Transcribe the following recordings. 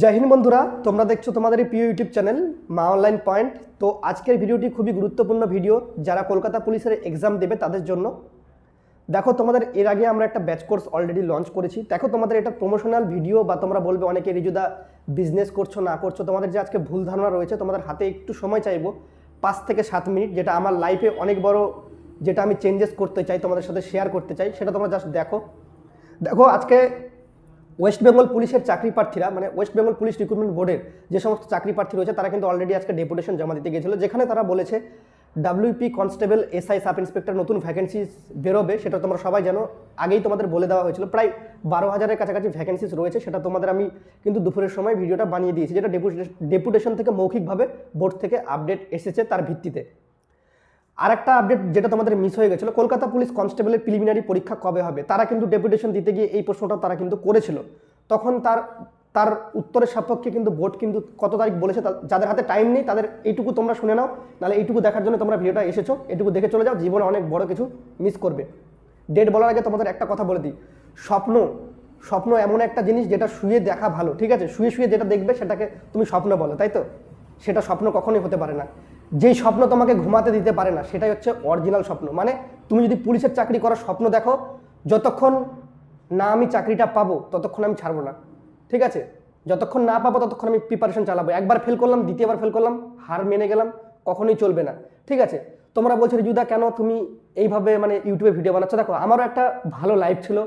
জয় হিন্দ বন্ধুরা, তোমরা দেখছ তোমাদের এই প্রিয় YouTube channel Maa online point. তো আজকের ভিডিওটি খুবই গুরুত্বপূর্ণ ভিডিও, যারা কলকাতা পুলিশের এক্সাম দেবে তাদের জন্য। দেখো, তোমাদের এর আগে আমরা একটা ব্যাচ কোর্স অলরেডি লঞ্চ করেছি। দেখো, তোমাদের এটা প্রমোশনাল ভিডিও বা তোমরা বলবে অনেকে রিজুদা বিজনেস করছ, না করছ? তোমাদের যে আজকে ভুল ধারণা রয়েছে, তোমাদের হাতে একটু সময় চাইব, পাঁচ থেকে সাত মিনিট, যেটা আমার লাইফে অনেক বড় যেটা আমি চেঞ্জেস করতে চাই, তোমাদের সাথে শেয়ার করতে চাই, সেটা তোমরা জাস্ট দেখো। দেখো, আজকে ওয়েস্ট বেঙ্গল পুলিশের চাকরি প্রার্থীরা মানে ওয়েস্ট বেঙ্গল পুলিশ রিক্রুটমেন্ট বোর্ডের যে সমস্ত চাকরি প্রার্থী রয়েছে, তারা কিন্তু অলরেডি আজকে ডেপুটেশন জমা দিতে গিয়েছিল। যেখানে তারা বলেছে WP constable SI sub inspector নতুন ভ্যাকেন্সিস বেরোবে, সেটা তোমরা সবাই জানো। আগেই তোমাদের বলে দেওয়া হয়েছিল, প্রায় বারো হাজারের কাছাকাছি ভ্যাকেন্সিস রয়েছে, সেটা তোমাদের আমি কিন্তু দুপুরের সময় ভিডিওটা বানিয়ে দিয়েছি, যেটা ডেপুটেশন থেকে মৌখিকভাবে বোর্ড থেকে আপডেট এসেছে তার ভিত্তিতে। আর একটা আপডেট যেটা তোমাদের মিস হয়ে গেছিল, কলকাতা পুলিশ কনস্টেবলের প্রিলিমিনারি পরীক্ষা কবে হবে? তারা কিন্তু ডেপুটেশন দিতে গিয়ে এই প্রশ্নটা তারা কিন্তু করেছিল। তখন তার তার উত্তরের সাপেক্ষে কিন্তু বোর্ড কিন্তু কত তারিখ বলেছে যাদের হাতে টাইম নেই তাদের এইটুকু তোমরা শুনে নাও, নাহলে এইটুকু দেখার জন্য তোমরা ভিডিওটা এসেছ এটুকু দেখে চলে যাও, জীবনে অনেক বড় কিছু মিস করবে। ডেট বলার আগে তোমাদের একটা কথা বলে দিই। স্বপ্ন স্বপ্ন এমন একটা জিনিস যেটা শুয়ে দেখা ভালো, ঠিক আছে? শুয়ে শুয়ে যেটা দেখবে সেটাকে তুমি স্বপ্ন বলো, তাই তো? সেটা স্বপ্ন কখনোই হতে পারে না। যেই স্বপ্ন তোমাকে ঘুমাতে দিতে পারে না, সেটাই হচ্ছে অরিজিনাল স্বপ্ন। মানে তুমি যদি পুলিশের চাকরি করার স্বপ্ন দেখো, যতক্ষণ না আমি চাকরিটা পাবো, ততক্ষণ আমি ছাড়বো না। ঠিক আছে? যতক্ষণ না পাবো, ততক্ষণ আমি প্রিপারেশন চালাবো। একবার ফেল করলাম, দ্বিতীয়বার ফেল করলাম, হার মেনে গেলাম, কখনোই চলবে না। ঠিক আছে? তোমরা বলছো, রিজুদা, কেন তুমি এইভাবে মানে ইউটিউবে ভিডিও বানাচ্ছো? দেখো, আমারও একটা ভালো লাইফ ছিল।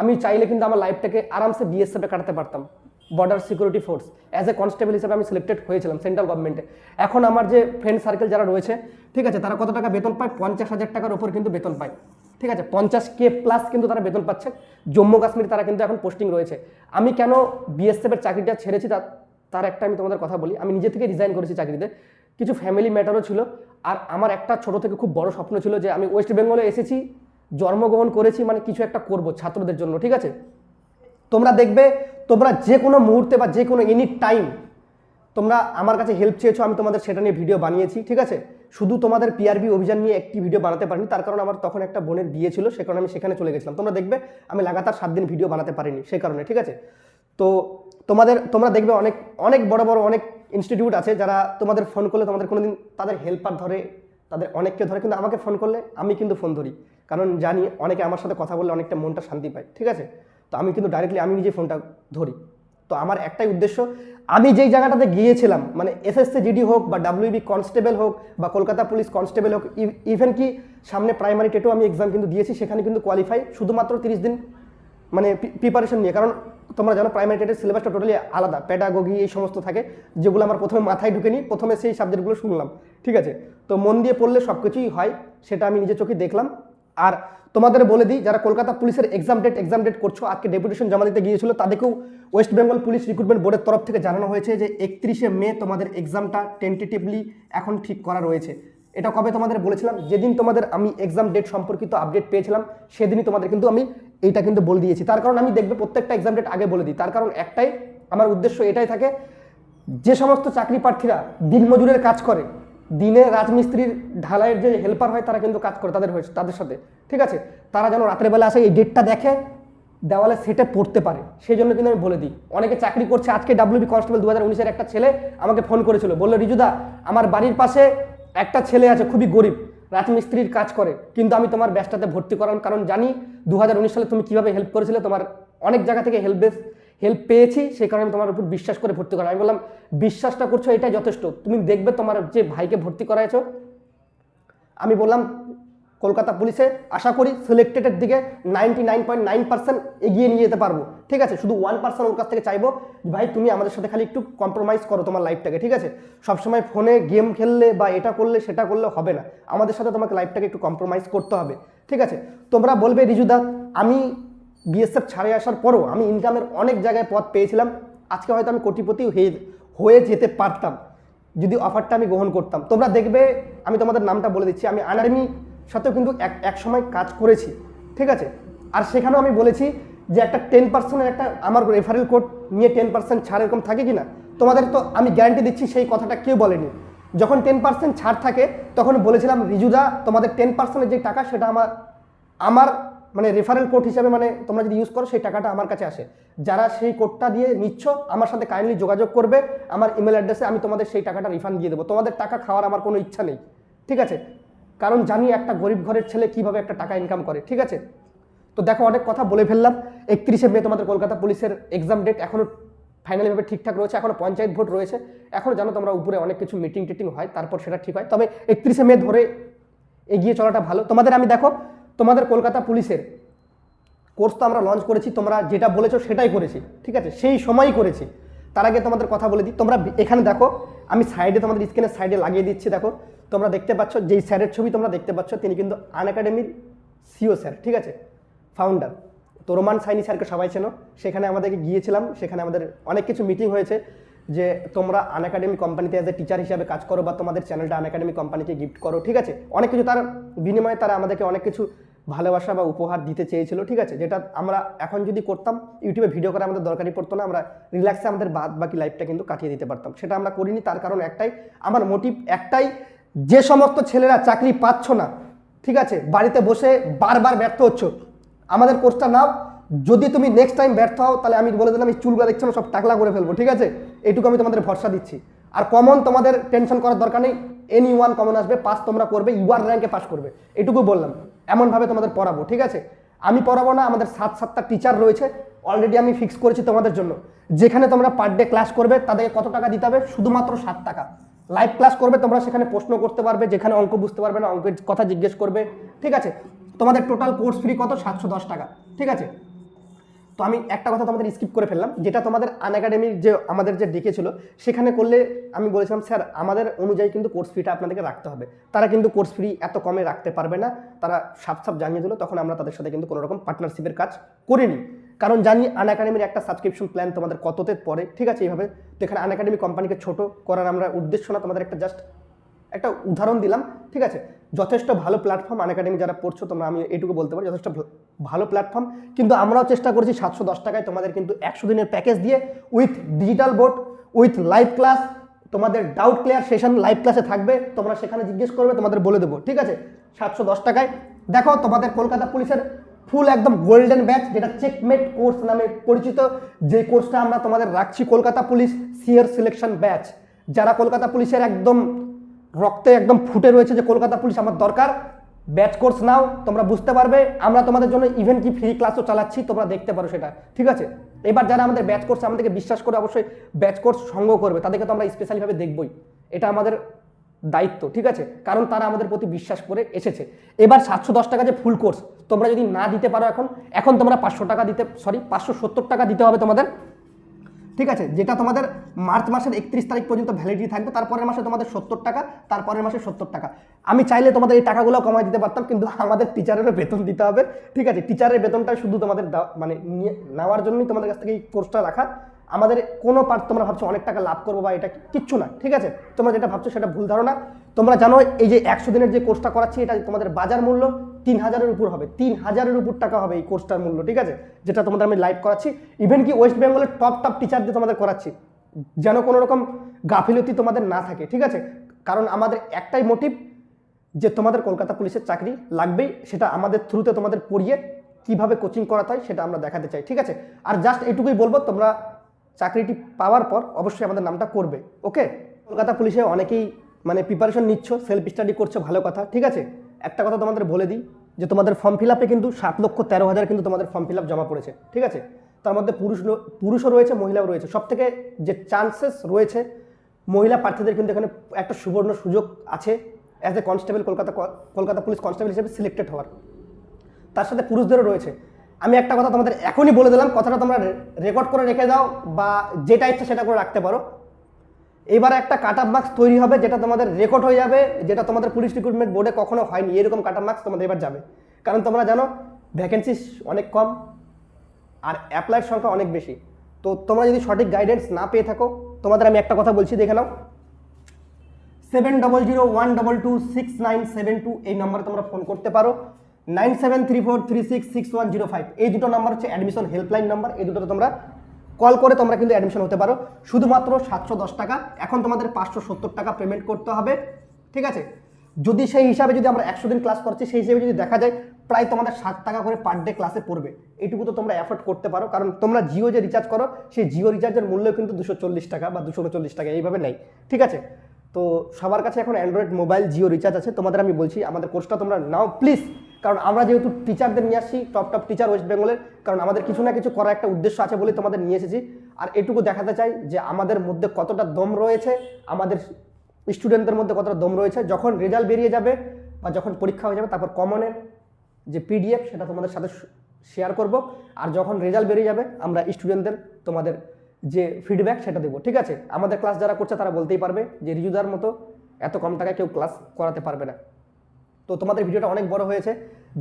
আমি চাইলে কিন্তু আমার লাইফটাকে আরামসে বিএসএফে কাটাতে পারতাম। Border security force as a constable হিসেবে আমি সিলেক্টেড হয়েছিলাম সেন্ট্রাল গভর্নমেন্টে এখন আমার যে ফ্রেন্ড সার্কেল যারা রয়েছে, ঠিক আছে, তারা কত টাকা বেতন পায়? পঞ্চাশ হাজার টাকার ওপর কিন্তু বেতন পায়। ঠিক আছে, পঞ্চাশ কে প্লাস কিন্তু তারা বেতন পাচ্ছে। জম্মু কাশ্মীর তারা কিন্তু এখন পোস্টিং রয়েছে। আমি কেন বিএসএফের চাকরিটা ছেড়েছি? তার তার একটা আমি তোমাদের কথা বলি। আমি নিজে থেকে রিজাইন করেছি চাকরিতে। কিছু ফ্যামিলি ম্যাটারও ছিল। আর আমার একটা ছোট থেকে খুব বড় স্বপ্ন ছিল যে আমি ওয়েস্ট বেঙ্গলে এসেছি, জন্মগ্রহণ করেছি মানে কিছু একটা করব ছাত্রদের জন্য। ঠিক আছে? তোমরা দেখবে তোমরা যে কোনো মুহূর্তে বা যে কোনো এনি টাইম তোমরা আমার কাছে হেল্প চেয়েছো, আমি তোমাদের সেটা নিয়ে ভিডিও বানিয়েছি, ঠিক আছে? শুধু তোমাদের পিআরবি অভিযান নিয়ে একটি ভিডিও বানাতে পারিনি, তার কারণ আমার তখন একটা বোনের বিয়ে ছিল, সে কারণে আমি সেখানে চলে গেছিলাম। তোমরা দেখবে, আমি লাগাতার সাত দিন ভিডিও বানাতে পারিনি সেই কারণে, ঠিক আছে? তো তোমাদের, তোমরা দেখবে অনেক অনেক বড় বড়, অনেক ইনস্টিটিউট আছে যারা তোমাদের ফোন করলে তোমাদের কোনো দিন তাদের হেল্পার ধরে, তাদের অনেককে ধরে, কিন্তু আমাকে ফোন করলে আমি কিন্তু ফোন ধরি। কারণ জানি অনেকে আমার সাথে কথা বললে অনেকটা মনটা শান্তি পায়, ঠিক আছে? তো আমি কিন্তু ডাইরেক্টলি আমি নিজে ফোনটা ধরি। তো আমার একটাই উদ্দেশ্য, আমি যেই জায়গাটাতে গিয়েছিলাম মানে এসএসসি জিডি হোক বা ডাব্লিউবি কনস্টেবল হোক বা কলকাতা পুলিশ কনস্টেবল হোক ইভেন কি সামনে প্রাইমারি টেটও আমি এক্সাম কিন্তু দিয়েছি, সেখানে কিন্তু কোয়ালিফাই শুধুমাত্র তিরিশ দিন মানে প্রিপারেশন নিয়ে। কারণ তোমরা জানো প্রাইমারি টেটের সিলেবাসটা টোটালি আলাদা প্যাডাগোগি এই সমস্ত থাকে, যেগুলো আমার প্রথমে মাথায় ঢুকে নিই প্রথমে সেই সাবজেক্টগুলো শুনলাম, ঠিক আছে? তো মন দিয়ে পড়লে সব কিছুই হয়, সেটা আমি নিজে চোখে দেখলাম আর তোমাদের বলে দিই, যারা কলকাতা পুলিশের এক্সাম ডেট এক্সাম ডেট করছ, আজকে ডেপুটেশন জমা দিতে গিয়েছিল, তাদেরকেও ওয়েস্ট বেঙ্গল পুলিশ রিক্রুটমেন্ট বোর্ডের তরফ থেকে জানানো হয়েছে যে একত্রিশে মে তোমাদের এক্সামটা টেন্টেটিভলি এখন ঠিক করা রয়েছে। এটা কবে তোমাদের বলেছিলাম? যেদিন তোমাদের আমি এক্সাম ডেট সম্পর্কিত আপডেট পেয়েছিলাম, সেদিনই তোমাদের কিন্তু আমি এইটা কিন্তু বলে দিয়েছি। তার কারণ আমি দেখবে প্রত্যেকটা এক্সাম ডেট আগে বলে দিই। তার কারণ একটাই, আমার উদ্দেশ্য এটাই থাকে, যে সমস্ত চাকরি প্রার্থীরা দিনমজুরের কাজ করে দিনে রাজমিস্ত্রির ঢালাইয়ের যে হেল্পার হয়, তারা কিন্তু কাজ করে, তাদের হয়েছে, তাদের সাথে। ঠিক আছে? তারা যেন রাতের বেলা আসে, এই ডেটটা দেখে, দেওয়ালে সেটে পড়তে পারে। সেই জন্য কিন্তু আমি বলে দিই, অনেকে চাকরি করছে, আজকে ডাব্লিউবি কনস্টেবল দু হাজার একটা ছেলে আমাকে ফোন করেছিল। বলল, রিজুদা, আমার বাড়ির পাশে একটা ছেলে আছে, খুবই গরিব, রাজমিস্ত্রির কাজ করে, কিন্তু আমি তোমার ব্যাচটাতে ভর্তি করার কারণ জানি দু হাজার উনিশ সালে তুমি কীভাবে হেল্প করেছিলে, তোমার অনেক জায়গা থেকে হেল্প বেস হেল্প পেয়েছি, সেই কারণে আমি তোমার উপর বিশ্বাস করে ভর্তি করা। আমি বললাম, বিশ্বাসটা করছ, এটাই যথেষ্ট। তুমি দেখবে তোমার যে ভাইকে ভর্তি করাইছো আমি বললাম, কলকাতা পুলিশে আশা করি সিলেক্টেডের দিকে ninety nine point nine percent এগিয়ে নিয়ে যেতে পারব। ঠিক আছে? শুধু ওয়ান পার্সেন্ট ওর কাছ থেকে চাইব ভাই, তুমি আমাদের সাথে খালি একটু কম্প্রোমাইজ করো তোমার লাইফটাকে ঠিক আছে? সবসময় ফোনে গেম খেললে বা এটা করলে, সেটা করলে হবে না। আমাদের সাথে তোমাকে লাইফটাকে একটু কম্প্রোমাইজ করতে হবে। ঠিক আছে? তোমরা বলবে রিজুদা আমি বিএসএফ ছাড়ে আসার পরও আমি ইনকামের অনেক জায়গায় পথ পেয়েছিলাম। আজকে হয়তো আমি কোটিপতি হয়ে হয়ে যেতে পারতাম, যদি অফারটা আমি গ্রহণ করতাম। তোমরা দেখবে, আমি তোমাদের নামটা বলে দিচ্ছি। আমি আনার্মি সাথেও কিন্তু এক এক সময় কাজ করেছি, ঠিক আছে? আর সেখানেও আমি বলেছি যে একটা টেন পার্সেন্টের একটা আমার রেফারেল কোড নিয়ে টেন পার্সেন্ট ছাড় এরকম থাকে কি না তোমাদের তো আমি গ্যারান্টি দিচ্ছি সেই কথাটা কেউ বলেনি। যখন টেন পার্সেন্ট ছাড় থাকে, তখন বলেছিলাম, রিজুদা, তোমাদের টেন পার্সেন্টের যে টাকা, সেটা আমার আমার মানে রেফারেল কোড হিসাবে মানে তোমরা যদি ইউজ করো, সেই টাকাটা আমার কাছে আসে। যারা সেই কোডটা দিয়ে নিচ্ছ, আমার সাথে কাইন্ডলি যোগাযোগ করবে, আমার ইমেল অ্যাড্রেসে আমি তোমাদের সেই টাকাটা রিফান্ড দিয়ে দেবো। তোমাদের টাকা খাওয়ার আমার কোনো ইচ্ছা নেই, ঠিক আছে? কারণ জানি একটা গরিব ঘরের ছেলে কীভাবে একটা টাকা ইনকাম করে, ঠিক আছে? তো দেখো, অনেক কথা বলে ফেললাম। একত্রিশে মে তোমাদের কলকাতা পুলিশের এক্সাম ডেট এখনও ফাইনালিভাবে ঠিকঠাক রয়েছে এখনও পঞ্চায়েত ভোট রয়েছে। এখনও জানো তোমরা উপরে অনেক কিছু মিটিং টিটিং হয়, তারপর সেটা ঠিক হয়। তবে একত্রিশে মে ধরে এগিয়ে চলাটা ভালো। তোমাদের আমি দেখো তোমাদের কলকাতা পুলিশের কোর্স তো আমরা লঞ্চ করেছি, তোমরা যেটা বলেছ সেটাই করেছি, ঠিক আছে? সেই সময়ই করেছি। তার আগে তোমাদের কথা বলে দিই, তোমরা এখানে দেখো, আমি সাইডে তোমাদের স্ক্রিনের সাইডে লাগিয়ে দিচ্ছি, দেখো। তোমরা দেখতে পাচ্ছ, যেই স্যারের ছবি তোমরা দেখতে পাচ্ছ, তিনি কিন্তু আন একাডেমির সিও স্যার ঠিক আছে? ফাউন্ডার তো রোমান সাইনি স্যারকে সবাই চেনো। সেখানে আমাদেরকে গিয়েছিলাম, সেখানে আমাদের অনেক কিছু মিটিং হয়েছে। যে তোমরা আন একাডেমি কোম্পানিতে অ্যাজ এ টিচার হিসাবে কাজ করো বা তোমাদের চ্যানেলটা আন একাডেমি কোম্পানিকে গিফট করো, ঠিক আছে? অনেক কিছু তার বিনিময়ে তারা আমাদেরকে অনেক কিছু ভালোবাসা বা উপহার দিতে চেয়েছিল, ঠিক আছে? যেটা আমরা এখন যদি করতাম ইউটিউবে ভিডিও করা আমাদের দরকারই পড়তো না, আমরা রিল্যাক্সে আমাদের বাদ বাকি লাইফটা কিন্তু কাটিয়ে দিতে পারতাম। সেটা আমরা করিনি, তার কারণ একটাই, আমার মোটিভ একটাই, যে সমস্ত ছেলেরা চাকরি পাচ্ছ না, ঠিক আছে? বাড়িতে বসে বারবার ব্যর্থ হচ্ছ, আমাদের কোর্সটা নাও যদি তুমি নেক্সট টাইম ব্যর্থ হও, তাহলে আমি বলে দিলাম, এই চুলগুলো দেখছ না সব টাকলা করে ফেলব, ঠিক আছে? এইটুকু আমি তোমাদের ভরসা দিচ্ছি। আর কমন তোমাদের টেনশন করার দরকার নেই এনি ওয়ান কমন আসবে পাস তোমরা করবে ইউআর র্যাঙ্কে পাস করবে। এটুকু বললাম, এমনভাবে তোমাদের পড়াবো, ঠিক আছে? আমি পড়াবো না, আমাদের সাত সাতটা টিচার রয়েছে অলরেডি আমি ফিক্স করেছি তোমাদের জন্য। যেখানে তোমরা পার ডে ক্লাস করবে, তাদেরকে কত টাকা দিতে হবে? শুধুমাত্র সাত টাকা। লাইভ ক্লাস করবে, তোমরা সেখানে প্রশ্ন করতে পারবে, যেখানে অঙ্ক বুঝতে পারবে না, অঙ্কের কথা জিজ্ঞেস করবে, ঠিক আছে? তোমাদের টোটাল কোর্স ফ্রি কত? সাতশো দশ টাকা, ঠিক আছে? তো আমি একটা কথা তোমাদের স্কিপ করে ফেললাম, যেটা তোমাদের আন একাডেমির যে আমাদের যে ডেকেছিল সেখানে করলে আমি বলেছিলাম, স্যার, আমাদের অনুযায়ী কিন্তু কোর্স ফিটা আপনাদেরকে রাখতে হবে। তারা কিন্তু কোর্স ফ্রি এত কমে রাখতে পারবে না, তারা সাপ সাপ জানিয়ে দিল, তখন আমরা তাদের সাথে কিন্তু কোনো রকম পার্টনারশিপের কাজ করিনি। কারণ জানি আন একাডেমির একটা সাবস্ক্রিপশন প্ল্যান তোমাদের কততে পড়ে, ঠিক আছে, এইভাবে। তো এখানে আন একাডেমি কোম্পানিকে ছোট করার আমরা উদ্দেশ্য না, তোমাদের একটা জাস্ট একটা উদাহরণ দিলাম, ঠিক আছে? যথেষ্ট ভালো প্ল্যাটফর্ম আন একাডেমি যারা পড়ছো, তোমরা আমি এটুকু বলতে পারি, যথেষ্ট ভালো প্ল্যাটফর্ম কিন্তু আমরাও চেষ্টা করছি সাতশো দশ টাকায় তোমাদের কিন্তু একশো দিনের প্যাকেজ দিয়ে with digital board with live class তোমাদের ডাউট ক্লিয়ার সেশন লাইভ ক্লাসে থাকবে, তোমরা সেখানে জিজ্ঞেস করবে, তোমাদের বলে দেবো, ঠিক আছে? সাতশো দশ টাকায়। দেখো, তোমাদের কলকাতা পুলিশের ফুল একদম গোল্ডেন ব্যাচ যেটা চেকমেট কোর্স নামে পরিচিত। যে কোর্সটা আমরা তোমাদের রাখছি কলকাতা পুলিশ সিয়ার সিলেকশন ব্যাচ যারা কলকাতা পুলিশের একদম রক্তে একদম ফুটে রয়েছে যে কলকাতা পুলিশ আমার দরকার। ব্যাচ কোর্স নাও, তোমরা বুঝতে পারবে। আমরা তোমাদের জন্য ইভেন কি ফ্রি ক্লাসও চালাচ্ছি, তোমরা দেখতে পারো সেটা। ঠিক আছে? এবার যারা আমাদের ব্যাচ কোর্স আমাদেরকে বিশ্বাস করে অবশ্যই ব্যাচ কোর্স সংগ্রহ করবে। তাদেরকে তো আমরা স্পেশালিভাবে দেখবই। এটা আমাদের দায়িত্ব, ঠিক আছে? কারণ তারা আমাদের প্রতি বিশ্বাস করে এসেছে। এবার সাতশো দশ টাকা যে ফুল কোর্স তোমরা যদি না দিতে পারো এখন এখন তোমরা পাঁচশো টাকা দিতে সরি পাঁচশো সত্তর টাকা দিতে হবে তোমাদের। ঠিক আছে? যেটা তোমাদের মার্চ মাসের একত্রিশ তারিখ পর্যন্ত ভ্যালিডিটি থাকবে, তারপরের মাসে তোমাদের সত্তর টাকা, তারপরের মাসে সত্তর টাকা। আমি চাইলে তোমাদের এই টাকাগুলো কমাই দিতে পারতাম, কিন্তু আমাদের টিচারেরও বেতন দিতে হবে। ঠিক আছে? টিচারের বেতনটা শুধু তোমাদের মানে নিয়ে নেওয়ার জন্যই তোমাদের কাছ থেকে এই কোর্সটা রাখা। আমাদের কোনো পার্ট তোমরা ভাবছ অনেক টাকা লাভ করব বা এটা কিচ্ছু না, ঠিক আছে? তোমরা যেটা ভাবছ সেটা ভুল ধারণা। তোমরা জানো এই যে একশো দিনের যে কোর্সটা করাচ্ছি, এটা তোমাদের বাজার মূল্য। তিন হাজারের উপর হবে তিন হাজারের উপর টাকা হবে এই কোর্সটার মূল্য, ঠিক আছে? যেটা তোমাদের আমি লাইভ করাচ্ছি। ইভেন কি ওয়েস্ট বেঙ্গলের টপ টপ টিচার দিয়ে তোমাদের করাচ্ছি, যেন কোনো রকম গাফিলতি তোমাদের না থাকে, ঠিক আছে? কারণ আমাদের একটাই মোটিভ যে তোমাদের কলকাতা পুলিশের চাকরি লাগবেই, সেটা আমাদের থ্রুতে তোমাদের পড়িয়ে কীভাবে কোচিং করাতে হয় সেটা আমরা দেখাতে চাই, ঠিক আছে? আর জাস্ট এটুকুই বলব, তোমরা চাকরিটি পাওয়ার পর অবশ্যই আমাদের নামটা করবে ওকে কলকাতা পুলিশে অনেকেই মানে প্রিপারেশন নিচ্ছ সেলফ স্টাডি করছ, ভালো কথা, ঠিক আছে? একটা কথা তোমাদের বলে দিই, যে তোমাদের ফর্ম ফিল আপে কিন্তু সাত লক্ষ তেরো হাজার কিন্তু তোমাদের ফর্ম ফিল আপ জমা পড়েছে, ঠিক আছে? তার মধ্যে পুরুষ পুরুষও রয়েছে, মহিলাও রয়েছে। সব থেকে যে চান্সেস রয়েছে, মহিলা প্রার্থীদের কিন্তু এখানে একটা সুবর্ণ সুযোগ আছে as a constable Kolkata Kolkata police constable হিসেবে সিলেক্টেড হওয়ার। তার সাথে পুরুষদেরও রয়েছে। আমি একটা কথা তোমাদের এখনই বলে দিলাম, কথাটা তোমরা রেকর্ড করে রেখে দাও, বা যেটা ইচ্ছা সেটা করে রাখতে পারো। এবার একটা কাট আপ মার্কস তৈরি হবে, যেটা তোমাদের রেকর্ড হয়ে যাবে, যেটা তোমাদের পুলিশ রিক্রুটমেন্ট বোর্ডে কখনো হয়নি। এরকম কাট আপ মার্কস তোমাদের এবার যাবে। কারণ তোমরা জানো ভ্যাকেন্সি অনেক কম আর অ্যাপ্লাইয়ের সংখ্যা অনেক বেশি। তো তোমরা যদি সঠিক গাইডেন্স না পেয়ে থাকো, তোমাদের আমি একটা কথা বলছি, দেখে নাও। Seven double zero one double two six nine seven two এই নম্বরে তোমরা ফোন করতে পারো। Nine seven three four three six six one zero five এই দুটো নাম্বার হচ্ছে অ্যাডমিশন হেল্পলাইন নাম্বার এই দুটোতে তোমরা কল করে তোমরা কিন্তু অ্যাডমিশন হতে পারো। শুধুমাত্র সাতশো দশ টাকা। এখন তোমাদের পাঁচশো সত্তর টাকা পেমেন্ট করতে হবে। ঠিক আছে? যদি সেই হিসাবে যদি আমরা একশো দিন ক্লাস করছি সেই হিসেবে যদি দেখা যায়, প্রায় তোমাদের ষাট টাকা করে পার ডে ক্লাসে পড়বে। এটুকু তো তোমরা অ্যাফোর্ড করতে পারো। কারণ তোমরা জিও যে রিচার্জ করো, সেই জিও রিচার্জের মূল্য কিন্তু দুশো চল্লিশ টাকা বা দুশো উনচল্লিশ টাকা, এইভাবে নেই। ঠিক আছে? তো সবার কাছে এখন অ্যান্ড্রয়েড মোবাইল জিও রিচার্জ আছে। তোমাদের আমি বলছি, আমাদের কোর্সটা তোমরা নাও। প্লিজ কারণ আমরা যেহেতু টিচারদের নিয়ে আসছি টপ টপ টিচার ওয়েস্ট বেঙ্গলের কারণ আমাদের কিছু না কিছু করার একটা উদ্দেশ্য আছে বলে তোমাদের নিয়ে এসেছি। আর এটুকু দেখাতে চাই যে আমাদের মধ্যে কতটা দম রয়েছে, আমাদের স্টুডেন্টদের মধ্যে কতটা দম রয়েছে, যখন রেজাল্ট বেরিয়ে যাবে বা যখন পরীক্ষা হয়ে যাবে, তারপর কমনের যে পিডিএফ সেটা তোমাদের সাথে শেয়ার করব। আর যখন রেজাল্ট বেরিয়ে যাবে, আমরা স্টুডেন্টদের তোমাদের যে ফিডব্যাক সেটা দেবো, ঠিক আছে? আমাদের ক্লাস যারা করছে তারা বলতেই পারবে যে, রিজুদার মতো এত কম টাকায় কেউ ক্লাস করাতে পারবে না। তো তোমাদের ভিডিওটা অনেক বড় হয়েছে।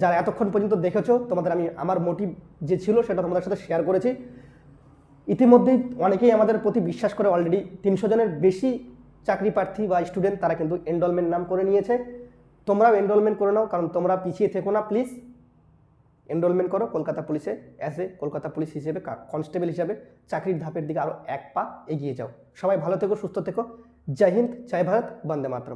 যারা এতক্ষণ পর্যন্ত দেখেছ, তোমাদের আমি আমার মোটিভ যে ছিল সেটা তোমাদের সাথে শেয়ার করেছি। ইতিমধ্যেই অনেকেই আমাদের প্রতি বিশ্বাস করে অলরেডি তিনশো জনের বেশি চাকরি প্রার্থী বা স্টুডেন্ট তারা কিন্তু এনরোলমেন্ট নাম করে নিয়েছে। তোমরাও এনরোলমেন্ট করে নাও, কারণ তোমরা পিছিয়ে থেকো না প্লিজ এনরোলমেন্ট করো কলকাতা পুলিশে অ্যাজ এ কলকাতা পুলিশ হিসেবে কনস্টেবল হিসেবে চাকরির ধাপের দিকে আরও এক পা এগিয়ে যাও। সবাই ভালো থেকো, সুস্থ থেকো। জয় হিন্দ, জয় ভারত, বন্দে মাতরম।